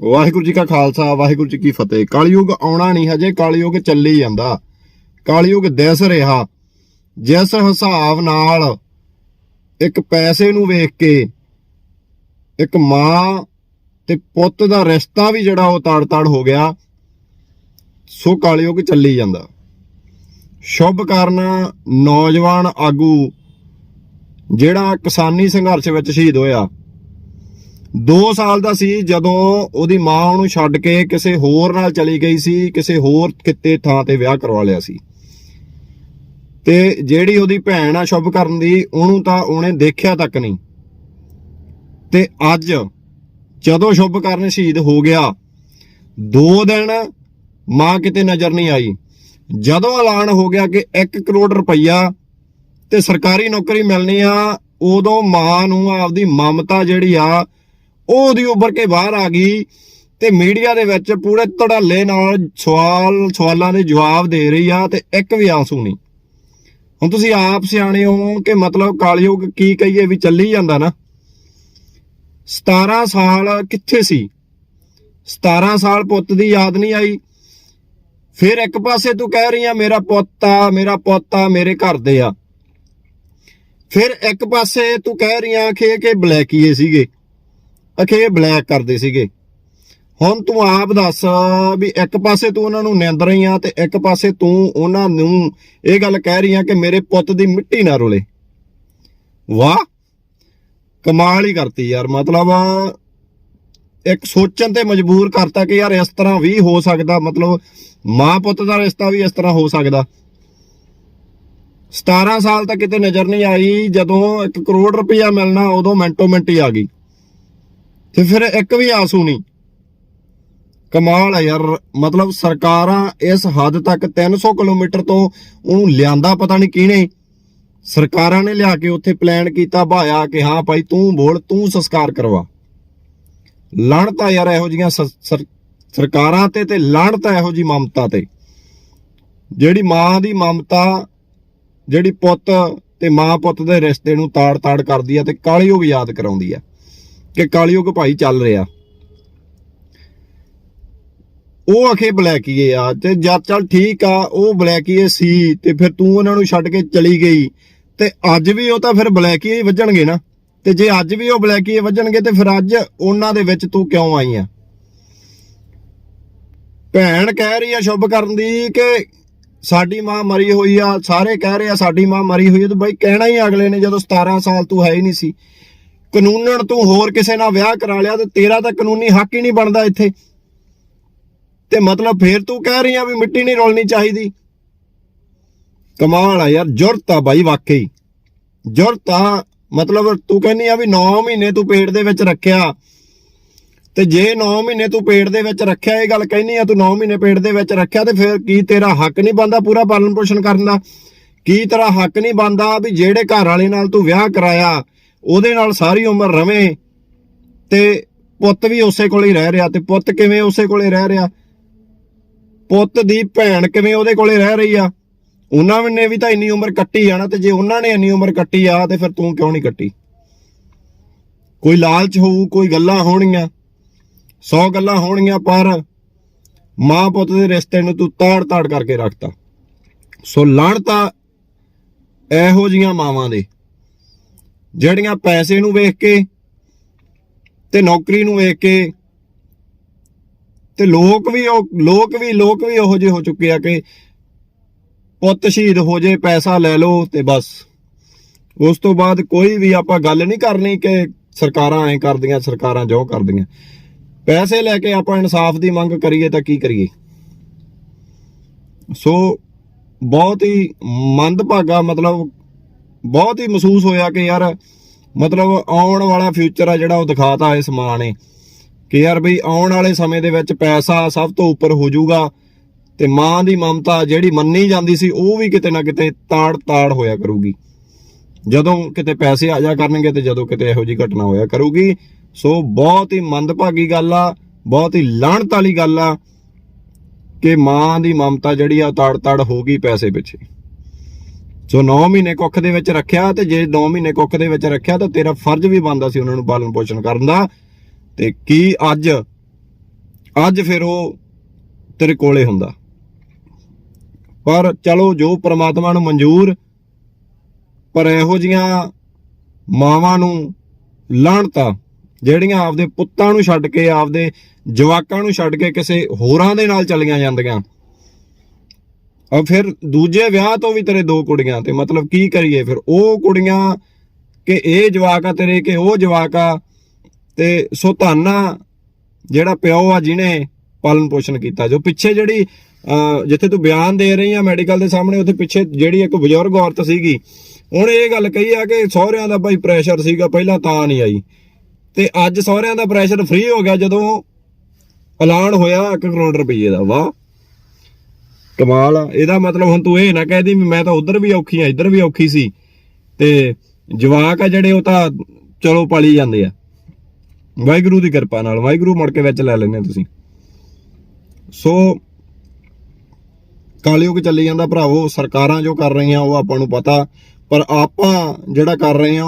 ਵਾਹਿਗੁਰੂ ਜੀ ਕਾ ਖਾਲਸਾ, ਵਾਹਿਗੁਰੂ ਜੀ ਕੀ ਫਤਿਹ। ਕਲਯੁਗ ਆਉਣਾ ਨਹੀਂ ਹਜੇ, ਕਲਯੁਗ ਚੱਲੀ ਜਾਂਦਾ। ਕਲਯੁਗ ਦਿਸ ਰਿਹਾ। ਜਿਸ ਹਿਸਾਬ ਨਾਲ ਇੱਕ ਪੈਸੇ ਨੂੰ ਵੇਖ ਕੇ ਇੱਕ ਮਾਂ ਤੇ ਪੁੱਤ ਦਾ ਰਿਸ਼ਤਾ ਵੀ ਜਿਹੜਾ ਉਹ ਤੜ-ਤੜ ਹੋ ਗਿਆ, ਸੋ ਕਲਯੁਗ ਚੱਲੀ ਜਾਂਦਾ। ਸ਼ੁਭ ਕਰਨ ਨੌਜਵਾਨ ਆਗੂ ਜਿਹੜਾ ਕਿਸਾਨੀ ਸੰਘਰਸ਼ ਵਿੱਚ ਸ਼ਹੀਦ ਹੋਇਆ। 2 ਸਾਲ ਦਾ ਸੀ ਜਦੋਂ ਉਹਦੀ ਮਾਂ ਉਹਨੂੰ ਛੱਡ ਕੇ ਕਿਸੇ ਹੋਰ ਨਾਲ ਚਲੀ ਗਈ ਸੀ, ਕਿਸੇ ਹੋਰ ਕਿਤੇ ਥਾਂ ਤੇ ਵਿਆਹ ਕਰਵਾ ਲਿਆ ਸੀ। ਤੇ ਜਿਹੜੀ ਉਹਦੀ ਭੈਣ ਆ ਸ਼ੁਭ ਕਰਨ ਦੀ, ਉਹਨੂੰ ਤਾਂ ਉਹਨੇ ਦੇਖਿਆ ਤੱਕ ਨਹੀਂ। ਤੇ ਅੱਜ ਜਦੋਂ ਸ਼ੁਭ ਕਰਨ ਸ਼ਹੀਦ ਹੋ ਗਿਆ 2 ਦਿਨ ਮਾਂ ਕਿਤੇ ਨਜ਼ਰ ਨਹੀਂ ਆਈ। ਜਦੋਂ ਐਲਾਨ ਹੋ ਗਿਆ ਕਿ 1 ਕਰੋੜ ਰੁਪਈਆ ਤੇ ਸਰਕਾਰੀ ਨੌਕਰੀ ਮਿਲਣੀ ਆ, ਉਦੋਂ ਮਾਂ ਨੂੰ ਆਪਦੀ ਮਮਤਾ ਜਿਹੜੀ ਆ ਉਹ ਉਹਦੀ ਉੱਭਰ ਕੇ ਬਾਹਰ ਆ ਗਈ ਤੇ ਮੀਡੀਆ ਦੇ ਵਿੱਚ ਪੂਰੇ ਧੜੱਲੇ ਨਾਲ ਸਵਾਲ, ਸਵਾਲਾਂ ਦੇ ਜਵਾਬ ਦੇ ਰਹੀ ਆ ਤੇ ਇੱਕ ਵੀ ਆਂਸੂ ਨਹੀਂ ਹੁਣ ਤੁਸੀਂ ਆਪ ਸਿਆਣੇ ਹੋ ਕਿ ਮਤਲਬ ਕਾਲਯੁਗ ਕੀ ਕਹੀਏ ਵੀ ਚੱਲੀ ਜਾਂਦਾ ਨਾ? 17 ਸਾਲ ਕਿੱਥੇ ਸੀ? 17 ਸਾਲ ਪੁੱਤ ਦੀ ਯਾਦ ਨਹੀਂ ਆਈ। ਫਿਰ ਇੱਕ ਪਾਸੇ ਤੂੰ ਕਹਿ ਰਹੀ ਆ, ਮੇਰਾ ਪੁੱਤ ਆ, ਮੇਰਾ ਪੁੱਤ ਆ, ਮੇਰੇ ਘਰ ਦੇ ਆ। ਫਿਰ ਇੱਕ ਪਾਸੇ ਤੂੰ ਕਹਿ ਰਹੀ ਆ ਕਿ ਕਿ ਬਲੈਕੀਏ ਸੀਗੇ। ਅਖੇ ਇਹ ਬਲੈਕ ਕਰਦੇ ਸੀਗੇ। ਹੁਣ ਤੂੰ ਆਪ ਦੱਸ ਵੀ ਇੱਕ ਪਾਸੇ ਤੂੰ ਉਹਨਾਂ ਨੂੰ ਨਿੰਦ ਰਹੀ ਆ ਤੇ ਇੱਕ ਪਾਸੇ ਤੂੰ ਉਹਨਾਂ ਨੂੰ ਇਹ ਗੱਲ ਕਹਿ ਰਹੀ ਆ ਕਿ ਮੇਰੇ ਪੁੱਤ ਦੀ ਮਿੱਟੀ ਨਾ ਰੋਲੇ। ਵਾਹ! ਕਮਾਲ ਹੀ ਕਰਤੀ ਯਾਰ, ਮਤਲਬ ਇੱਕ ਸੋਚਣ ਤੇ ਮਜਬੂਰ ਕਰਤਾ ਕਿ ਯਾਰ ਇਸ ਤਰ੍ਹਾਂ ਵੀ ਹੋ ਸਕਦਾ, ਮਤਲਬ ਮਾਂ ਪੁੱਤ ਦਾ ਰਿਸ਼ਤਾ ਵੀ ਇਸ ਤਰ੍ਹਾਂ ਹੋ ਸਕਦਾ। 17 ਸਾਲ ਤੱਕ ਕਿਤੇ ਨਜ਼ਰ ਨਹੀਂ ਆਈ, ਜਦੋਂ 1 ਕਰੋੜ ਰੁਪਇਆ ਮਿਲਣਾ ਉਦੋਂ ਮਿੰਟੋ ਮਿੰਟ ਹੀ ਆ ਗਈ। ਤੇ ਫਿਰ ਇੱਕ ਵੀ ਆਸੂ ਨਹੀਂ। ਕਮਾਲ ਹੈ ਯਾਰ, ਮਤਲਬ ਸਰਕਾਰਾਂ ਇਸ ਹੱਦ ਤੱਕ 300 ਕਿਲੋਮੀਟਰ ਤੋਂ ਉਹਨੂੰ ਲਿਆਂਦਾ ਪਤਾ ਨਹੀਂ ਕਿਹਨੇ। ਸਰਕਾਰਾਂ ਨੇ ਲਿਆ ਕੇ ਉੱਥੇ ਪਲਾਨ ਕੀਤਾ, ਭਾਇਆ ਕਿ ਹਾਂ ਭਾਈ ਤੂੰ ਬੋਲ, ਤੂੰ ਸੰਸਕਾਰ ਕਰਵਾ। ਲੜਤਾ ਯਾਰ ਇਹੋ ਜੀਆਂ ਸਰਕਾਰਾਂ ਤੇ ਤੇ ਲੜਤਾ ਇਹੋ ਜੀ ਮਮਤਾ ਤੇ। ਜਿਹੜੀ ਮਾਂ ਦੀ ਮਮਤਾ, ਜਿਹੜੀ ਪੁੱਤ ਤੇ ਮਾਂ ਪੁੱਤ ਦੇ ਰਿਸ਼ਤੇ ਨੂੰ ਤਾੜ-ਤਾੜ ਕਰਦੀ ਆ ਤੇ ਕਾਲੀ ਉਹ ਵੀ ਯਾਦ ਕਰਾਉਂਦੀ ਆ। ਕਿ ਕਾਲੀਯੁਗ ਭਾਈ ਚੱਲ ਰਿਹਾ। ਉਹ ਆਖੇ ਬਲੈਕੀਏ ਆ, ਤੇ ਜਦ ਚੱਲ ਠੀਕ ਆ, ਉਹ ਬਲੈਕੀਏ ਸੀ, ਤੇ ਫਿਰ ਤੂੰ ਉਹਨਾਂ ਨੂੰ ਛੱਡ ਕੇ ਚਲੀ ਗਈ। ਤੇ ਅੱਜ ਵੀ ਉਹ ਤਾਂ ਫਿਰ ਬਲੈਕੀਏ ਹੀ ਵੱਜਣਗੇ ਨਾ। ਤੇ ਜੇ ਅੱਜ ਵੀ ਉਹ ਬਲੈਕੀਏ ਵੱਜਣਗੇ, ਤੇ ਫਿਰ ਅੱਜ ਉਹਨਾਂ ਦੇ ਵਿੱਚ ਤੂੰ ਕਿਉਂ ਆਈ ਆ? ਭੈਣ ਕਹਿ ਰਹੀ ਆ ਸ਼ੁਭ ਕਰਨ ਦੀ ਕਿ ਸਾਡੀ ਮਾਂ ਮਰੀ ਹੋਈ ਆ, ਸਾਰੇ ਕਹਿ ਰਹੇ ਆ ਸਾਡੀ ਮਾਂ ਮਰੀ ਹੋਈ ਆ, ਤੇ ਬਾਈ ਕਹਿਣਾ ਹੀ ਅਗਲੇ ਨੇ ਜਦੋਂ 17 ਸਾਲ ਤੂੰ ਹੈ ਹੀ ਨਹੀਂ ਸੀ। ਕਾਨੂੰਨਣ ਤੂੰ ਹੋਰ ਕਿਸੇ ਨਾਲ ਵਿਆਹ ਕਰਾ ਲਿਆ ਤੇ ਤੇਰਾ ਤਾਂ ਕਾਨੂੰਨੀ ਹੱਕ ਹੀ ਨਹੀਂ ਬਣਦਾ ਇੱਥੇ। ਤੇ ਮਤਲਬ ਫੇਰ ਤੂੰ ਕਹਿ ਰਹੀ ਆ ਵੀ ਮਿੱਟੀ ਨਹੀਂ ਰੋਲਣੀ ਚਾਹੀਦੀ। ਕਮਾਲ ਆ ਯਾਰ, ਜੁਰਤ ਆ ਬਾਈ ਵਾਕਈ। ਜੁਰਤ ਆ, ਮਤਲਬ ਤੂੰ ਕਹਿੰਦੀ ਆ ਵੀ 9 ਮਹੀਨੇ ਤੂੰ ਪੇਟ ਦੇ ਵਿੱਚ ਰੱਖਿਆ। ਤੇ ਜੇ 9 ਮਹੀਨੇ ਤੂੰ ਪੇਟ ਦੇ ਵਿੱਚ ਰੱਖਿਆ, ਇਹ ਗੱਲ ਕਹਿਨੀ ਆ ਤੂੰ 9 ਮਹੀਨੇ ਪੇਟ ਦੇ ਵਿੱਚ ਰੱਖਿਆ ਤੇ ਫਿਰ ਕੀ ਤੇਰਾ ਹੱਕ ਨਹੀਂ ਬਣਦਾ ਪੂਰਾ ਪਾਲਣ ਪੋਸ਼ਣ ਕਰਨ ਦਾ? ਕੀ ਤੇਰਾ ਹੱਕ ਨਹੀਂ ਬਣਦਾ ਵੀ ਜਿਹੜੇ ਘਰ ਵਾਲੇ ਨਾਲ ਤੂੰ ਵਿਆਹ ਕਰਾਇਆ ਉਹਦੇ ਨਾਲ ਸਾਰੀ ਉਮਰ ਰਵੇਂ ਤੇ ਪੁੱਤ ਵੀ ਉਸੇ ਕੋਲੇ ਹੀ ਰਹਿ ਰਿਹਾ ਤੇ ਪੁੱਤ ਕਿਵੇਂ ਉਸੇ ਕੋਲੇ ਰਹਿ ਰਿਹਾ? ਪੁੱਤ ਦੀ ਭੈਣ ਕਿਵੇਂ ਉਹਦੇ ਕੋਲੇ ਰਹਿ ਰਹੀ ਆ? ਉਹਨਾਂ ਨੇ ਵੀ ਤਾਂ ਇੰਨੀ ਉਮਰ ਕੱਟੀ ਆ ਨਾ ਤੇ ਜੇ ਉਹਨਾਂ ਨੇ ਇੰਨੀ ਉਮਰ ਕੱਟੀ ਆ ਤੇ ਫਿਰ ਤੂੰ ਕਿਉਂ ਨਹੀਂ ਕੱਟੀ? ਕੋਈ ਲਾਲਚ ਹੋਊ, ਕੋਈ ਗੱਲਾਂ ਹੋਣਗੀਆਂ 100 ਗੱਲਾਂ ਹੋਣਗੀਆਂ, ਪਰ ਮਾਂ ਪੁੱਤ ਦੇ ਰਿਸ਼ਤੇ ਨੂੰ ਤੂੰ ਤਾੜ ਤਾੜ ਕਰਕੇ ਰੱਖਤਾ। ਸੋ ਲੜ ਤਾਂ ਇਹੋ ਜੀਆਂ ਮਾਵਾਂ ਦੇ। ਜਿਹੜੀਆਂ ਪੈਸੇ ਨੂੰ ਵੇਖ ਕੇ ਤੇ ਨੌਕਰੀ ਨੂੰ ਵੇਖ ਕੇ ਤੇ ਲੋਕ ਵੀ ਉਹ, ਲੋਕ ਵੀ ਲੋਕ ਵੀ ਉਹੋ ਜਿਹੇ ਹੋ ਚੁੱਕੇ ਆ ਕਿ ਪੁੱਤ ਸ਼ਹੀਦ ਹੋ ਜੇ, ਪੈਸਾ ਲੈ ਲਓ ਤੇ ਬਸ। ਉਸ ਤੋਂ ਬਾਅਦ ਕੋਈ ਵੀ ਆਪਾਂ ਗੱਲ ਨਹੀਂ ਕਰਨੀ ਕਿ ਸਰਕਾਰਾਂ ਐ ਕਰਦੀਆਂ, ਸਰਕਾਰਾਂ ਜੋ ਕਰਦੀਆਂ। ਪੈਸੇ ਲੈ ਕੇ ਆਪਾਂ ਇਨਸਾਫ ਦੀ ਮੰਗ ਕਰੀਏ ਤਾਂ ਕੀ ਕਰੀਏ? ਸੋ ਬਹੁਤ ਹੀ ਮੰਦਭਾਗਾ ਮਤਲਬ ਬਹੁਤ ਹੀ ਮਹਿਸੂਸ ਹੋਇਆ ਕਿ ਯਾਰ ਮਤਲਬ ਆਉਣ ਵਾਲਾ ਫਿਊਚਰ ਆ ਜਿਹੜਾ ਉਹ ਦਿਖਾਤਾ ਇਸ ਮਾਂ ਨੇ ਕਿ ਯਾਰ ਬਈ ਆਉਣ ਵਾਲੇ ਸਮੇਂ ਦੇ ਵਿੱਚ ਪੈਸਾ ਸਭ ਤੋਂ ਉੱਪਰ ਹੋ ਜਾਊਗਾ ਤੇ ਮਾਂ ਦੀ ਮਮਤਾ ਜਿਹੜੀ ਮੰਨੀ ਜਾਂਦੀ ਸੀ ਉਹ ਵੀ ਕਿਤੇ ਨਾ ਕਿਤੇ ਤਾੜ ਤਾੜ ਹੋਇਆ ਕਰੂਗੀ। ਜਦੋਂ ਕਿਤੇ ਪੈਸੇ ਆ ਜਾ ਕਰਨਗੇ ਤੇ ਜਦੋਂ ਕਿਤੇ ਇਹੋ ਜੀ ਘਟਨਾ ਹੋਇਆ ਕਰੂਗੀ। ਸੋ ਬਹੁਤ ਹੀ ਮੰਦਭਾਗੀ ਗੱਲ ਆ, ਬਹੁਤ ਹੀ ਲਾਹਣਤ ਵਾਲੀ ਗੱਲ ਆ ਕਿ ਮਾਂ ਦੀ ਮਮਤਾ ਜਿਹੜੀ ਆ ਤਾੜ ਤਾੜ ਹੋ ਗਈ ਪੈਸੇ ਪਿੱਛੇ। ਸੋ 9 ਮਹੀਨੇ ਕੁੱਖ ਦੇ ਵਿੱਚ ਰੱਖਿਆ ਤੇ ਜੇ 9 ਮਹੀਨੇ ਕੁੱਖ ਦੇ ਵਿੱਚ ਰੱਖਿਆ ਤਾਂ ਤੇਰਾ ਫਰਜ਼ ਵੀ ਬਣਦਾ ਸੀ ਉਹਨਾਂ ਨੂੰ ਪਾਲਣ ਪੋਸ਼ਣ ਕਰਨ ਦਾ। ਤੇ ਕੀ ਅੱਜ ਅੱਜ ਫਿਰ ਉਹ ਤੇਰੇ ਕੋਲੇ ਹੁੰਦਾ। ਪਰ ਚਲੋ ਜੋ ਪ੍ਰਮਾਤਮਾ ਨੂੰ ਮਨਜ਼ੂਰ, ਪਰ ਇਹੋ ਜੀਆਂ ਮਾਵਾਂ ਨੂੰ ਲਾਹਣਤਾ ਜਿਹੜੀਆਂ ਆਪਦੇ ਪੁੱਤਾਂ ਨੂੰ ਛੱਡ ਕੇ, ਆਪਦੇ ਜਵਾਕਾਂ ਨੂੰ ਛੱਡ ਕੇ ਕਿਸੇ ਹੋਰਾਂ ਦੇ ਨਾਲ ਚਲੀਆਂ ਜਾਂਦੀਆਂ। ਆ ਫਿਰ ਦੂਜੇ ਵਿਆਹ ਤੋਂ ਵੀ ਤੇਰੇ ਦੋ ਕੁੜੀਆਂ ਤੇ ਮਤਲਬ ਕੀ ਕਰੀਏ ਫਿਰ? ਉਹ ਕੁੜੀਆਂ ਕਿ ਇਹ ਜਵਾਕ ਆ ਤੇਰੇ ਕਿ ਉਹ ਜਵਾਕ ਆ? ਤੇ ਸੋ ਧੰਨਾ ਜਿਹੜਾ ਪਿਓ ਆ ਜਿਹਨੇ ਪਾਲਣ ਪੋਸ਼ਣ ਕੀਤਾ। ਜੋ ਪਿੱਛੇ ਜਿਹੜੀ ਜਿੱਥੇ ਤੂੰ ਬਿਆਨ ਦੇ ਰਹੀ ਆ ਮੈਡੀਕਲ ਦੇ ਸਾਹਮਣੇ, ਉੱਥੇ ਪਿੱਛੇ ਜਿਹੜੀ ਇੱਕ ਬਜ਼ੁਰਗ ਔਰਤ ਸੀਗੀ, ਉਹਨੇ ਇਹ ਗੱਲ ਕਹੀ ਆ ਕਿ ਸਹੁਰਿਆਂ ਦਾ ਭਾਈ ਪ੍ਰੈਸ਼ਰ ਸੀਗਾ, ਪਹਿਲਾਂ ਤਾਂ ਨਹੀਂ ਆਈ। ਤੇ ਅੱਜ ਸਹੁਰਿਆਂ ਦਾ ਪ੍ਰੈਸ਼ਰ ਫ੍ਰੀ ਹੋ ਗਿਆ ਜਦੋਂ ਐਲਾਨ ਹੋਇਆ 1 ਕਰੋੜ ਰੁਪਏ ਦਾ। ਵਾਹ! ਕਮਾਲ ਆ। ਇਹਦਾ ਮਤਲਬ ਹੁਣ ਤੂੰ ਇਹ ਨਾ ਕਹਿ ਦੀ ਵੀ ਮੈਂ ਤਾਂ ਉਧਰ ਵੀ ਔਖੀ ਆ, ਇੱਧਰ ਵੀ ਔਖੀ ਸੀ। ਤੇ ਜਵਾਕ ਆ ਜਿਹੜੇ ਉਹ ਤਾਂ ਚਲੋ ਪਾਲੀ ਜਾਂਦੇ ਆ। ਵਾਹਿਗੁਰੂ ਦੀ ਕਿਰਪਾ ਨਾਲ, ਵਾਹਿਗੁਰੂ ਮੁੜ ਕੇ ਵਿੱਚ ਲੈ ਲੈਣੇ ਤੁਸੀਂ। ਸੋ ਕਾਲਯੁਗ ਚੱਲੀ ਜਾਂਦਾ ਭਰਾਵੋ, ਸਰਕਾਰਾਂ ਜੋ ਕਰ ਰਹੀਆਂ ਉਹ ਆਪਾਂ ਨੂੰ ਪਤਾ, ਪਰ ਆਪਾਂ ਜਿਹੜਾ ਕਰ ਰਹੇ ਹਾਂ